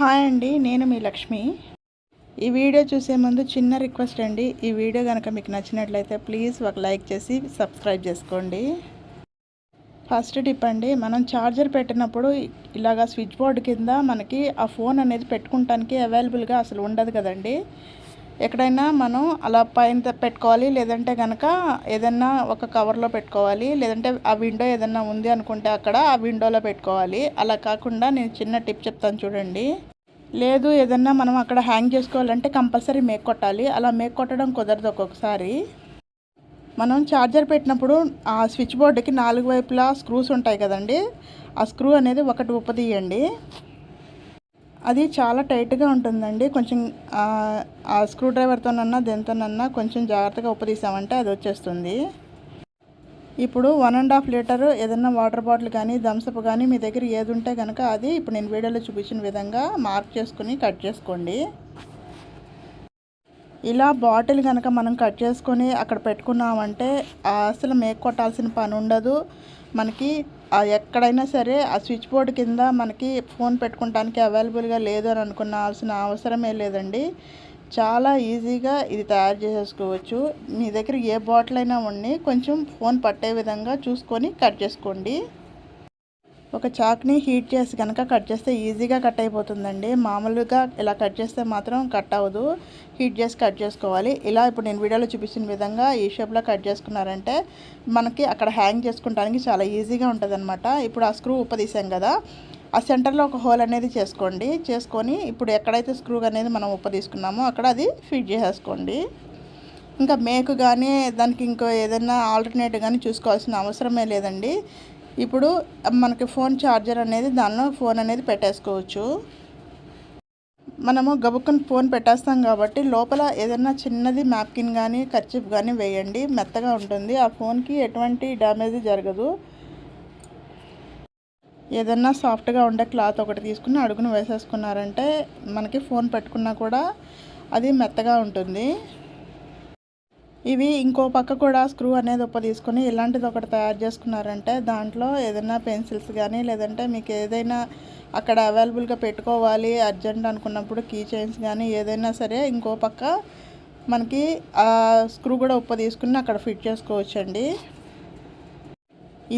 Hi అండి నేను మీ లక్ష్మి. ఈ వీడియో చూసే ముందు చిన్న రిక్వెస్ట్ అండి. ఈ వీడియో కనుక మీకు నచ్చినట్లయితే ప్లీజ్ ఒక లైక్ చేసి సబ్స్క్రైబ్ చేసుకోండి. ఫస్ట్ టిప్ అండి మనం ఛార్జర్ పెట్టినప్పుడు ఇలాగా స్విచ్ బోర్డు కింద మనకి ఆ ఫోన్ అనేది పెట్టుకుంటానికి అవైలబుల్గా అసలు ఉండదు కదండి. ఎక్కడైనా మనం అలా పైన పెట్టుకోవాలి లేదంటే కనుక ఏదన్నా ఒక కవర్లో పెట్టుకోవాలి లేదంటే ఆ విండో ఏదన్నా ఉంది అనుకుంటే అక్కడ ఆ విండోలో పెట్టుకోవాలి. అలా కాకుండా నేను చిన్న టిప్ చెప్తాను చూడండి. లేదు ఏదన్నా మనం అక్కడ హ్యాంగ్ చేసుకోవాలంటే కంపల్సరీ మేక్ కొట్టాలి. అలా మేక్ కొట్టడం కుదరదు ఒక్కొక్కసారి. మనం ఛార్జర్ పెట్టినప్పుడు ఆ స్విచ్ బోర్డుకి నాలుగు వైపులా స్క్రూస్ ఉంటాయి కదండి. ఆ స్క్రూ అనేది ఒకటి ఉపదీయండి. అది చాలా టైట్గా ఉంటుందండి. కొంచెం ఆ స్క్రూ డ్రైవర్తోనన్నా దీనితోనన్నా కొంచెం జాగ్రత్తగా ఉప్పదీసామంటే అది వచ్చేస్తుంది. ఇప్పుడు వన్ అండ్ హాఫ్ లీటర్ ఏదన్నా వాటర్ బాటిల్ కానీ థమ్స్అప్ కానీ మీ దగ్గర ఏది ఉంటే కనుక అది ఇప్పుడు నేను వీడియోలో చూపించిన విధంగా మార్క్ చేసుకుని కట్ చేసుకోండి. ఇలా బాటిల్ కనుక మనం కట్ చేసుకొని అక్కడ పెట్టుకున్నామంటే అసలు మేక్ కొట్టాల్సిన పని ఉండదు. మనకి ఎక్కడైనా సరే ఆ స్విచ్ బోర్డు కింద మనకి ఫోన్ పెట్టుకోవడానికి అవైలబుల్గా లేదు అని అనుకున్నాల్సిన అవసరమే లేదండి. చాలా ఈజీగా ఇది తయారు చేసేసుకోవచ్చు. మీ దగ్గర ఏ బాటిల్ అయినా ఉండి కొంచెం ఫోన్ పట్టే విధంగా చూసుకొని కట్ చేసుకోండి. ఒక చాక్ని హీట్ చేసి కనుక కట్ చేస్తే ఈజీగా కట్ అయిపోతుందండి. మామూలుగా ఇలా కట్ చేస్తే మాత్రం కట్ అవ్వదు. హీట్ చేసి కట్ చేసుకోవాలి. ఇలా ఇప్పుడు నేను వీడియోలో చూపించిన విధంగా ఈ షేప్లో కట్ చేసుకున్నారంటే మనకి అక్కడ హ్యాంగ్ చేసుకుంటానికి చాలా ఈజీగా ఉంటుంది ఇప్పుడు ఆ స్క్రూ ఉప్పదీసాం కదా ఆ సెంటర్లో ఒక హోల్ అనేది చేసుకోండి. చేసుకొని ఇప్పుడు ఎక్కడైతే స్క్రూ అనేది మనం ఉప్ప తీసుకున్నామో అక్కడ అది ఫిట్ చేసేసుకోండి. ఇంకా మేకు కానీ దానికి ఇంకో ఏదైనా ఆల్టర్నేట్ కానీ చూసుకోవాల్సిన అవసరమే లేదండి. ఇప్పుడు మనకి ఫోన్ ఛార్జర్ అనేది దానిలో ఫోన్ అనేది పెట్టేసుకోవచ్చు. మనము గబుక్కుని ఫోన్ పెట్టేస్తాం కాబట్టి లోపల ఏదైనా చిన్నది మ్యాప్కిన్ కానీ ఖర్చిప్ కానీ వేయండి. మెత్తగా ఉంటుంది. ఆ ఫోన్కి ఎటువంటి డ్యామేజ్ జరగదు. ఏదన్నా సాఫ్ట్గా ఉండే క్లాత్ ఒకటి తీసుకుని అడుగును వేసేసుకున్నారంటే మనకి ఫోన్ పెట్టుకున్నా కూడా అది మెత్తగా ఉంటుంది. ఇవి ఇంకో పక్క కూడా స్క్రూ అనేది ఉప్ప తీసుకొని ఇలాంటిది ఒకటి తయారు చేసుకున్నారంటే దాంట్లో ఏదైనా పెన్సిల్స్ కానీ లేదంటే మీకు ఏదైనా అక్కడ అవైలబుల్గా పెట్టుకోవాలి అర్జెంట్ అనుకున్నప్పుడు కీ చైన్స్ కానీ ఏదైనా సరే ఇంకో పక్క మనకి ఆ స్క్రూ కూడా ఉప్ప తీసుకుని అక్కడ ఫిట్ చేసుకోవచ్చండి.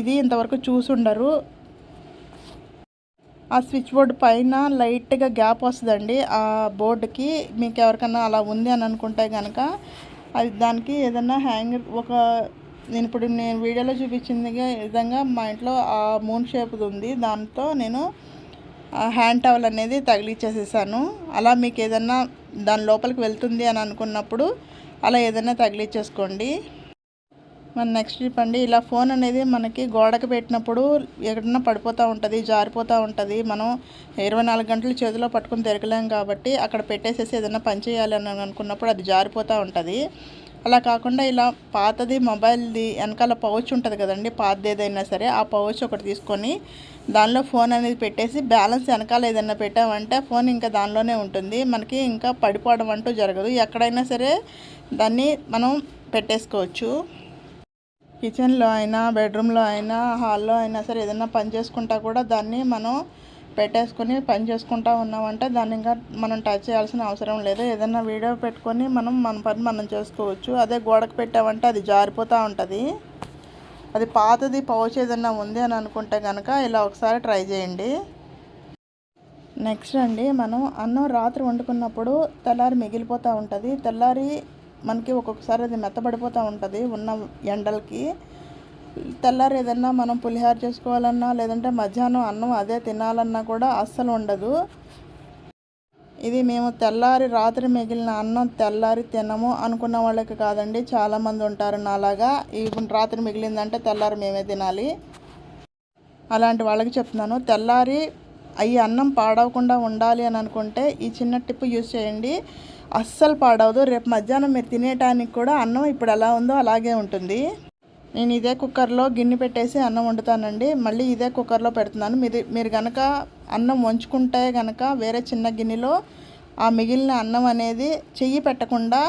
ఇది ఇంతవరకు చూసుండరు ఆ స్విచ్ బోర్డు పైన లైట్గా గ్యాప్ వస్తుందండి. ఆ బోర్డుకి మీకు ఎవరికైనా అలా ఉంది అని అనుకుంటే కనుక అది దానికి ఏదన్నా హ్యాంగర్ ఒక నేను ఇప్పుడు నేను వీడియోలో చూపించింది విధంగా మా ఇంట్లో ఆ మూన్ షేప్ది ఉంది. దాంతో నేను హ్యాండ్ టవల్ అనేది తగిలిచ్చేసేసాను. అలా మీకు ఏదన్నా దాని లోపలికి వెళ్తుంది అని అనుకున్నప్పుడు అలా ఏదైనా తగిలిచ్చేసుకోండి. మన నెక్స్ట్ టిప్ అండి. ఇలా ఫోన్ అనేది మనకి గోడకు పెట్టినప్పుడు ఎక్కడన్నా పడిపోతూ ఉంటుంది జారిపోతూ ఉంటుంది. మనం ఇరవై నాలుగు గంటలు చేతిలో పట్టుకుని తిరగలేం కాబట్టి అక్కడ పెట్టేసేసి ఏదైనా పని చేయాలని అని అనుకున్నప్పుడు అది జారిపోతూ ఉంటుంది. అలా కాకుండా ఇలా పాతది మొబైల్ది వెనకాల పౌచ్ ఉంటుంది కదండి పాతది ఏదైనా సరే ఆ పౌచ్ ఒకటి తీసుకొని దానిలో ఫోన్ అనేది పెట్టేసి బ్యాలెన్స్ వెనకాల ఏదైనా పెట్టామంటే ఫోన్ ఇంకా దానిలోనే ఉంటుంది. మనకి ఇంకా పడిపోవడం అంటూ జరగదు. ఎక్కడైనా సరే దాన్ని మనం పెట్టేసుకోవచ్చు. కిచెన్లో అయినా బెడ్రూమ్లో అయినా హాల్లో అయినా సరే ఏదైనా పని చేసుకుంటా కూడా దాన్ని మనం పెట్టేసుకొని పని చేసుకుంటా ఉన్నామంటే దాన్ని ఇంకా మనం టచ్ చేయాల్సిన అవసరం లేదు. ఏదైనా వీడియో పెట్టుకొని మనం మన పని మనం చేసుకోవచ్చు. అదే గోడకు పెట్టామంటే అది జారిపోతూ ఉంటుంది. అది పాతది పౌచ్ ఏదైనా ఉంది అని అనుకుంటే కనుక ఇలా ఒకసారి ట్రై చేయండి. నెక్స్ట్ అండి మనం అన్నం రాత్రి వండుకున్నప్పుడు తెల్లారి మిగిలిపోతూ ఉంటుంది. తెల్లారి మనకి ఒక్కొక్కసారి అది మెత్తబడిపోతూ ఉంటుంది ఉన్న ఎండలకి. తెల్లారి ఏదన్నా మనం పులిహార చేసుకోవాలన్నా లేదంటే మధ్యాహ్నం అన్నం అదే తినాలన్నా కూడా అస్సలు ఉండదు. ఇది మేము తెల్లారి రాత్రి మిగిలిన అన్నం తెల్లారి తినము అనుకున్న వాళ్ళకి కాదండి. చాలామంది ఉంటారు నాలాగా. ఈ రాత్రి మిగిలిందంటే తెల్లారి మేమే తినాలి. అలాంటి వాళ్ళకి చెప్తున్నాను. తెల్లారి అవి అన్నం పాడవకుండా ఉండాలి అని అనుకుంటే ఈ చిన్న టిప్ యూజ్ చేయండి. అస్సలు పాడవదు. రేపు మధ్యాహ్నం మీరు తినేటానికి కూడా అన్నం ఇప్పుడు ఎలా ఉందో అలాగే ఉంటుంది. నేను ఇదే కుక్కర్లో గిన్నె పెట్టేసి అన్నం వండుతానండి. మళ్ళీ ఇదే కుక్కర్లో పెడుతున్నాను. మీరు మీరు కనుక అన్నం వంచుకుంటే కనుక వేరే చిన్న గిన్నెలో ఆ మిగిలిన అన్నం అనేది చెయ్యి పెట్టకుండా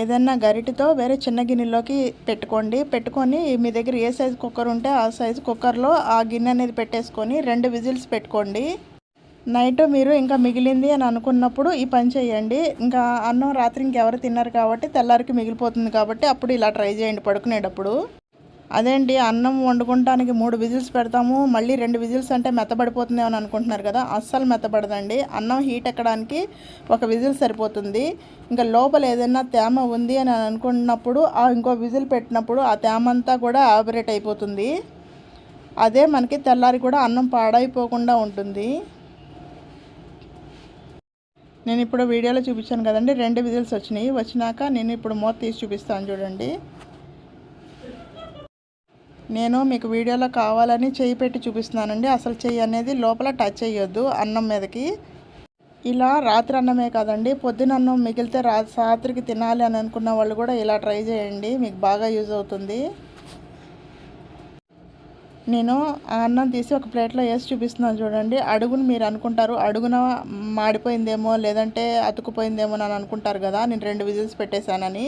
ఏదైనా గరిటితో వేరే చిన్న గిన్నెలోకి పెట్టుకోండి. పెట్టుకొని మీ దగ్గర ఏ సైజు కుక్కర్ ఉంటే ఆ సైజు కుక్కర్లో ఆ గిన్నె అనేది పెట్టేసుకొని రెండు విజిల్స్ పెట్టుకోండి. నైట్ మీరు ఇంకా మిగిలింది అని అనుకున్నప్పుడు ఈ పని చేయండి. ఇంకా అన్నం రాత్రి ఇంకెవరు తిన్నారు కాబట్టి తెల్లారికి మిగిలిపోతుంది కాబట్టి అప్పుడు ఇలా ట్రై చేయండి పడుకునేటప్పుడు. అదేంటి అన్నం వండుకుంటానికి మూడు విజిల్స్ పెడతాము మళ్ళీ రెండు విజిల్స్ అంటే మెత్తబడిపోతుంది అని అనుకుంటున్నారు కదా అస్సలు మెత్తబడదండి. అన్నం హీట్ ఎక్కడానికి ఒక విజిల్ సరిపోతుంది. ఇంకా లోపల ఏదైనా తేమ ఉంది అని అనుకున్నప్పుడు ఆ ఇంకో విజిల్ పెట్టినప్పుడు ఆ తేమ అంతా కూడా ఆపరేట్ అయిపోతుంది అదే మనకి తెల్లారి కూడా అన్నం పాడైపోకుండా ఉంటుంది. నేను ఇప్పుడు వీడియోలో చూపించాను కదండి రెండు విజిల్స్ వచ్చినాయి. వచ్చినాక నేను ఇప్పుడు మూత తీసి చూపిస్తాను చూడండి. నేను మీకు వీడియోలో కావాలని చేయి పెట్టి చూపిస్తున్నానండి. అసలు చెయ్యి అనేది లోపల టచ్ చేయొద్దు అన్నం మీదకి. ఇలా రాత్రి అన్నమే కాదండి. పొద్దున అన్నం మిగిలితే రాత్రికి తినాలి అని అనుకున్న వాళ్ళు కూడా ఇలా ట్రై చేయండి. మీకు బాగా యూజ్ అవుతుంది. నేను ఆ అన్నం తీసి ఒక ప్లేట్లో వేసి చూపిస్తున్నాను చూడండి. అడుగును మీరు అనుకుంటారు. అడుగున మాడిపోయిందేమో లేదంటే అతుకుపోయిందేమో అని అనుకుంటారు కదా. నేను రెండు విజిల్స్ పెట్టేశానని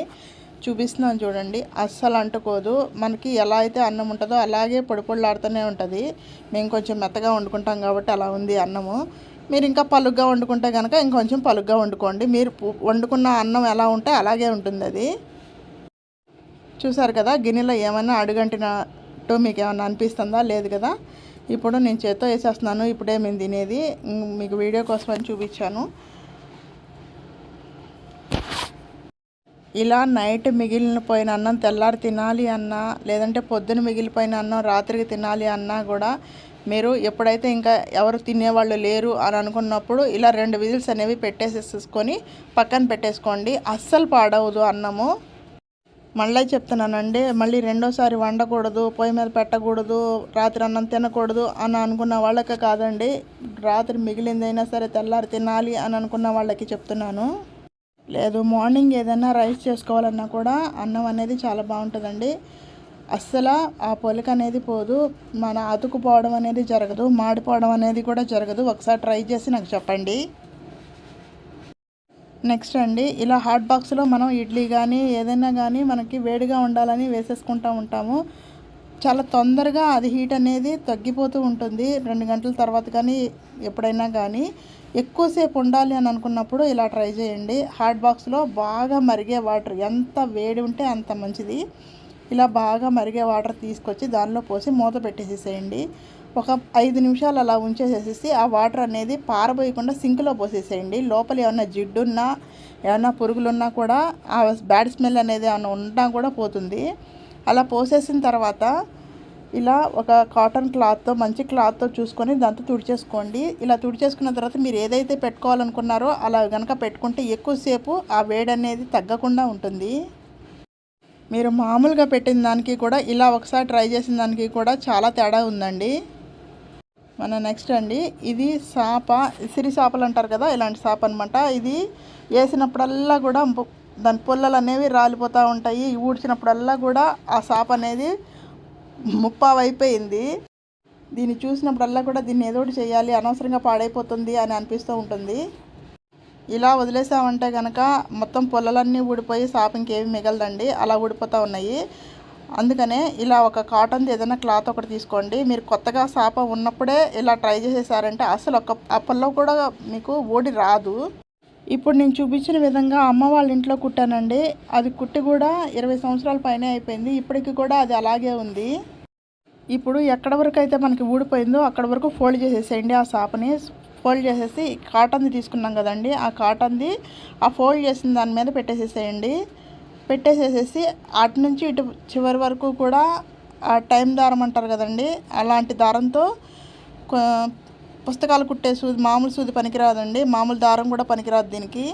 చూపిస్తున్నాను చూడండి. అస్సలు అంటుకోదు. మనకి ఎలా అయితే అన్నం ఉంటుందో అలాగే పొడి పొడిలాడుతూనే ఉంటుంది. మేము కొంచెం మెత్తగా వండుకుంటాం కాబట్టి అలా ఉంది అన్నము. మీరు ఇంకా పలుగ్గా వండుకుంటే కనుక ఇంకొంచెం పలుగ్గా వండుకోండి. మీరు వండుకున్న అన్నం ఎలా ఉంటే అలాగే ఉంటుంది అది. చూసారు కదా గిన్నెలో ఏమైనా అడుగంటినట్టు మీకు ఏమైనా అనిపిస్తుందా? లేదు కదా? ఇప్పుడు నేను చేత్తో వేసేస్తున్నాను ఇప్పుడే మేము తినేది. మీకు వీడియో కోసం అని చూపించాను. ఇలా నైట్ మిగిలిపోయిన అన్నం తెల్లారి తినాలి అన్నా లేదంటే పొద్దున మిగిలిపోయిన అన్నం రాత్రికి తినాలి అన్నా కూడా మీరు ఎప్పుడైతే ఇంకా ఎవరు తినేవాళ్ళు లేరు అని అనుకున్నప్పుడు ఇలా రెండు విజిల్స్ అనేవి పెట్టేసేసుకొని పక్కన పెట్టేసుకోండి. అస్సలు పాడవదు అన్నము. మళ్ళీ చెప్తున్నానండి మళ్ళీ రెండోసారి వండకూడదు పొయ్యి మీద పెట్టకూడదు రాత్రి అన్నం తినకూడదు అని అనుకున్న వాళ్ళకి కాదండి. రాత్రి మిగిలిందైనా సరే తెల్లారి తినాలి అని అనుకున్న వాళ్ళకి చెప్తున్నాను. లేదు మార్నింగ్ ఏదైనా రైస్ చేసుకోవాలన్నా కూడా అన్నం అనేది చాలా బాగుంటుందండి. అస్సలు ఆ పొలిక అనేది పోదు. మన అతుకుపోవడం అనేది జరగదు మాడిపోవడం అనేది కూడా జరగదు. ఒకసారి ట్రై చేసి నాకు చెప్పండి. నెక్స్ట్ అండి ఇలా హాట్ బాక్స్లో మనం ఇడ్లీ కానీ ఏదైనా కానీ మనకి వేడిగా ఉండాలని వేసేసుకుంటూ ఉంటాము. చాలా తొందరగా అది హీట్ అనేది తగ్గిపోతూ ఉంటుంది. రెండు గంటల తర్వాత కానీ ఎప్పుడైనా కానీ ఎక్కువసేపు ఉండాలి అని అనుకున్నప్పుడు ఇలా ట్రై చేయండి. హాట్ బాక్స్లో బాగా మరిగే వాటర్ ఎంత వేడి ఉంటే అంత మంచిది. ఇలా బాగా మరిగే వాటర్ తీసుకొచ్చి దానిలో పోసి మూత పెట్టేసేసేయండి. ఒక ఐదు నిమిషాలు అలా ఉంచేసేసి ఆ వాటర్ అనేది పారబోయకుండా సింక్లో పోసేసేయండి. లోపల ఏమన్నా జిడ్డున్నా ఏమన్నా పురుగులున్నా కూడా ఆ బ్యాడ్ స్మెల్ అనేది ఏమన్నా ఉన్నా కూడా పోతుంది. అలా పోసేసిన తర్వాత ఇలా ఒక కాటన్ క్లాత్తో మంచి క్లాత్తో చూసుకొని దాంతో తుడిచేసుకోండి. ఇలా తుడిచేసుకున్న తర్వాత మీరు ఏదైతే పెట్టుకోవాలనుకున్నారో అలా కనుక పెట్టుకుంటే ఎక్కువసేపు ఆ వేడి అనేది తగ్గకుండా ఉంటుంది. మీరు మామూలుగా పెట్టిన దానికి కూడా ఇలా ఒకసారి ట్రై చేసిన దానికి కూడా చాలా తేడా ఉందండి. మన నెక్స్ట్ అండి. ఇది సాప సిరి సాపలు అంటారు కదా ఇలాంటి సాప అనమాట ఇది వేసినప్పుడల్లా కూడా దాని పుల్లలు అనేవి రాలిపోతూ ఉంటాయి. ఊడ్చినప్పుడల్లా కూడా ఆ సాప అనేది ముప్పావైపోయింది. దీన్ని చూసినప్పుడల్లా కూడా దీన్ని ఏదో ఒకటి చేయాలి అనవసరంగా పాడైపోతుంది అని అనిపిస్తూ ఉంటుంది. ఇలా వదిలేసామంటే కనుక మొత్తం పొల్లలన్నీ ఊడిపోయి సాప ఇంకేమి మిగలదండి. అలా ఊడిపోతూ ఉన్నాయి. అందుకనే ఇలా ఒక కాటన్ది ఏదైనా క్లాత్ ఒకటి తీసుకోండి. మీరు కొత్తగా సాప ఉన్నప్పుడే ఇలా ట్రై చేసేసారంటే అసలు ఒక అప్పల్లో కూడా మీకు ఓడి రాదు. ఇప్పుడు నేను చూపించిన విధంగా అమ్మ వాళ్ళ ఇంట్లో కుట్టానండి. అది కుట్టి కూడా ఇరవై సంవత్సరాల పైనే అయిపోయింది. ఇప్పటికి కూడా అది అలాగే ఉంది. ఇప్పుడు ఎక్కడ వరకు అయితే మనకి ఊడిపోయిందో అక్కడ వరకు ఫోల్డ్ చేసేసేయండి ఆ సాపని. ఫోల్డ్ చేసేసి కాటన్ది తీసుకున్నాం కదండి. ఆ కాటన్ది ఆ ఫోల్డ్ చేసిన దాని మీద పెట్టేసేసేయండి. పెట్టేసేసేసి అటు నుంచి ఇటు చివరి వరకు కూడా ఆ టైం దారం అంటారు కదండి అలాంటి దారంతో పుస్తకాలు కుట్టే సూది మామూలు సూది పనికిరాదండి మామూలు దారం కూడా పనికిరాదు దీనికి.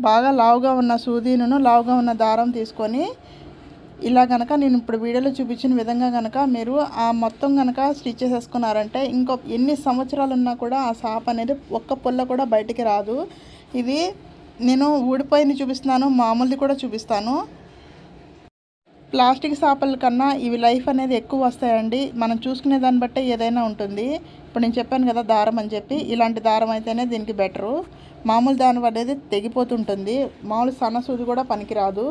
బాగా లావుగా ఉన్న సూదీను లావుగా ఉన్న దారం తీసుకొని ఇలా కనుక నేను ఇప్పుడు వీడియోలో చూపించిన విధంగా కనుక మీరు ఆ మొత్తం కనుక స్టిచ్ చేసేసుకున్నారంటే ఇంకో ఎన్ని సంవత్సరాలు ఉన్నా కూడా ఆ సాప్ అనేది ఒక్క పుల్ల కూడా బయటికి రాదు. ఇది నేను ఊడిపోయింది చూపిస్తున్నాను మామూలుది కూడా చూపిస్తాను. ప్లాస్టిక్ చేపల కన్నా ఇవి లైఫ్ అనేది ఎక్కువ వస్తాయండి. మనం చూసుకునే దాన్ని బట్టే ఏదైనా ఉంటుంది. ఇప్పుడు నేను చెప్పాను కదా దారం అని చెప్పి ఇలాంటి దారం అయితేనే దీనికి బెటరు. మామూలు దారం అనేది తెగిపోతుంటుంది. మామూలు సన్న సూది కూడా పనికిరాదు.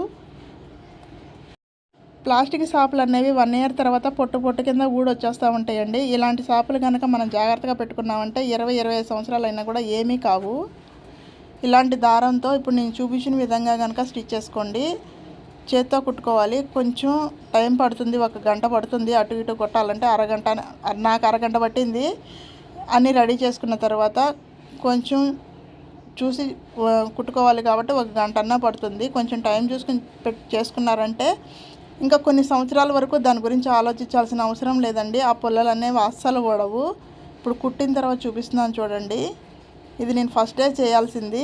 ప్లాస్టిక్ చేపలు అనేవి వన్ ఇయర్ తర్వాత పొట్టు పొట్టు కింద ఊడొచ్చేస్తూ ఉంటాయండి. ఇలాంటి చేపలు కనుక మనం జాగ్రత్తగా పెట్టుకున్నామంటే ఇరవై ఇరవై ఐదు సంవత్సరాలు అయినా కూడా ఏమీ కావు. ఇలాంటి దారంతో ఇప్పుడు నేను చూపించిన విధంగా కనుక స్టిచ్ చేసుకోండి. చేత్తో కుట్టుకోవాలి. కొంచెం టైం పడుతుంది. ఒక గంట పడుతుంది. అటు ఇటు కొట్టాలంటే అరగంట నాకు అరగంట పట్టింది. అన్నీ రెడీ చేసుకున్న తర్వాత కొంచెం చూసి కుట్టుకోవాలి కాబట్టి ఒక గంట అన్నా పడుతుంది. కొంచెం టైం చూసుకుని చేసుకున్నారంటే ఇంకా కొన్ని సంవత్సరాల వరకు దాని గురించి ఆలోచించాల్సిన అవసరం లేదండి. ఆ పుల్లలు అనేవి అస్సలు కూడవు ఇప్పుడు కుట్టిన తర్వాత చూపిస్తున్నాను చూడండి. ఇది నేను ఫస్ట్ డే చేయాల్సింది.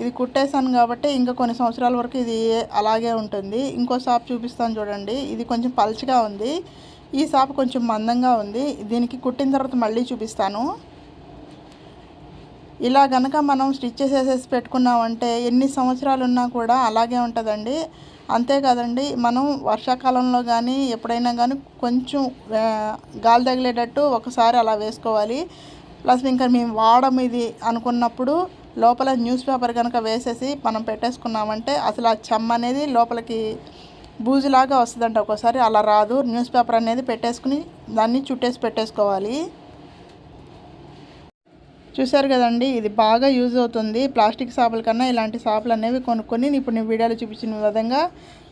ఇది కుట్టేశాను కాబట్టి ఇంకా కొన్ని సంవత్సరాల వరకు ఇది అలాగే ఉంటుంది. ఇంకో షాప్ చూపిస్తాను చూడండి. ఇది కొంచెం పల్చగా ఉంది. ఈ షాప్ కొంచెం మందంగా ఉంది. దీనికి కుట్టిన తర్వాత మళ్ళీ చూపిస్తాను. ఇలా గనక మనం స్టిచ్ చేసేసేసి పెట్టుకున్నామంటే ఎన్ని సంవత్సరాలు ఉన్నా కూడా అలాగే ఉంటుందండి. అంతేకాదండి మనం వర్షాకాలంలో కానీ ఎప్పుడైనా కానీ కొంచెం గాలి తగిలేటట్టు ఒకసారి అలా వేసుకోవాలి. ప్లస్ ఇంకా మేము వాడడం ఇది అనుకున్నప్పుడు లోపల న్యూస్ పేపర్ కనుక వేసేసి మనం పెట్టేసుకున్నామంటే అసలు ఆ చెమ్మ అనేది లోపలికి బూజులాగా వస్తుందంట. ఒక్కోసారి అలా రాదు. న్యూస్ పేపర్ అనేది పెట్టేసుకుని దాన్ని చుట్టేసి పెట్టేసుకోవాలి. చూసారు కదండి ఇది బాగా యూజ్ అవుతుంది. ప్లాస్టిక్ సాపుల కన్నా ఇలాంటి సాపులు అనేవి కొనుక్కొని ఇప్పుడు నేను వీడియోలో చూపించిన విధంగా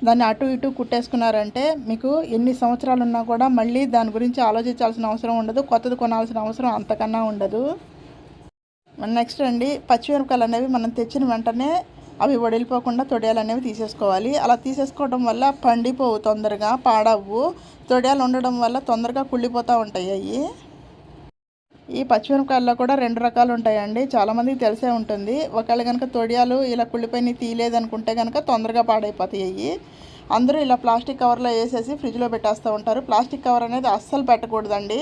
దాన్ని అటు ఇటు కుట్టేసుకున్నారంటే మీకు ఎన్ని సంవత్సరాలు ఉన్నా కూడా మళ్ళీ దాని గురించి ఆలోచించాల్సిన అవసరం ఉండదు కొత్తది కొనాల్సిన అవసరం అంతకన్నా ఉండదు. నెక్స్ట్ అండి పచ్చిమిరపకాయలు అనేవి మనం తెచ్చిన వెంటనే అవి వడిలిపోకుండా తొడియాలు అనేవి తీసేసుకోవాలి. అలా తీసేసుకోవడం వల్ల పండిపోవు తొందరగా పాడవు తొడియాలు ఉండడం వల్ల తొందరగా కుళ్ళిపోతూ ఉంటాయి అవి ఈ పచ్చిమిరపకాయల్లో కూడా రెండు రకాలు ఉంటాయండి. చాలామందికి తెలిసే ఉంటుంది. ఒకవేళ కనుక తొడియాలు ఇలా కుళ్ళిపోయి తీయలేదనుకుంటే కనుక తొందరగా పాడైపోతాయి. అందరూ ఇలా ప్లాస్టిక్ కవర్లో వేసేసి ఫ్రిడ్జ్లో పెట్టేస్తూ ఉంటారు. ప్లాస్టిక్ కవర్ అనేది అస్సలు పెట్టకూడదండి.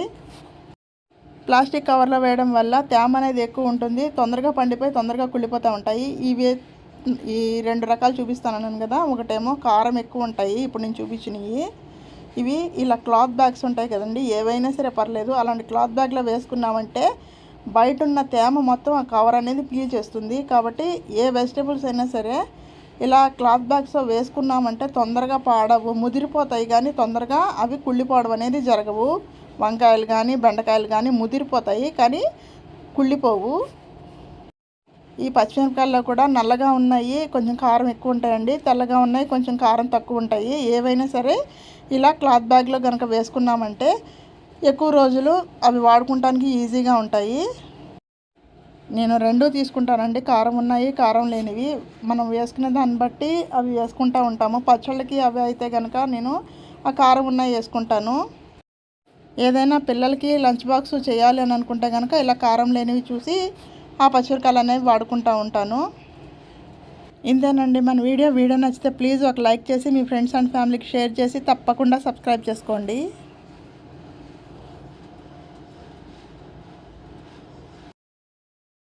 ప్లాస్టిక్ కవర్లో వేయడం వల్ల తేమ అనేది ఎక్కువ ఉంటుంది. తొందరగా పండిపోయి తొందరగా కుళ్ళిపోతూ ఉంటాయి. ఇవి ఈ రెండు రకాలు చూపిస్తాను కదా. ఒకటేమో కారం ఎక్కువ ఉంటాయి. ఇప్పుడు నేను చూపించినవి. ఇవి ఇలా క్లాత్ బ్యాగ్స్ ఉంటాయి కదండి ఏవైనా సరే పర్లేదు. అలాంటి క్లాత్ బ్యాగ్లో వేసుకున్నామంటే బయట ఉన్న తేమ మొత్తం ఆ కవర్ అనేది పీల్ చేస్తుంది. కాబట్టి ఏ వెజిటేబుల్స్ అయినా సరే ఇలా క్లాత్ బ్యాగ్స్ వేసుకున్నామంటే తొందరగా పాడవు ముదిరిపోతాయి. కానీ తొందరగా అవి కుళ్ళిపోవడం అనేది జరగవు. వంకాయలు కానీ బెండకాయలు కానీ ముదిరిపోతాయి. కానీ కుళ్ళిపోవు. ఈ పచ్చిమిరపకాయల్లో కూడా నల్లగా ఉన్నాయి కొంచెం కారం ఎక్కువ ఉంటాయండి. తెల్లగా ఉన్నాయి కొంచెం కారం తక్కువ ఉంటాయి. ఏవైనా సరే ఇలా క్లాత్ బ్యాగ్లో కనుక వేసుకున్నామంటే ఎక్కువ రోజులు అవి వాడుకుంటానికి ఈజీగా ఉంటాయి. నేను రెండు తీసుకుంటానండి. కారం ఉన్నాయి కారం లేనివి. మనం వేసుకునే దాన్ని బట్టి అవి వేసుకుంటూ ఉంటాము. పచ్చళ్ళకి అవి అయితే కనుక నేను ఆ కారం ఉన్నాయి వేసుకుంటాను. ఏదైనా పిల్లలకి లంచ్ బాక్స్ చేయాలి అని అనుకుంటే కనుక ఇలా కారం లేనివి చూసి ఆ పచ్చిమిరకాయలు అనేవి వాడుకుంటూ ఉంటాను. ఇంతేనండి మన వీడియో వీడియో నచ్చితే ప్లీజ్ ఒక లైక్ చేసి మీ ఫ్రెండ్స్ అండ్ ఫ్యామిలీకి షేర్ చేసి తప్పకుండా సబ్స్క్రైబ్ చేసుకోండి.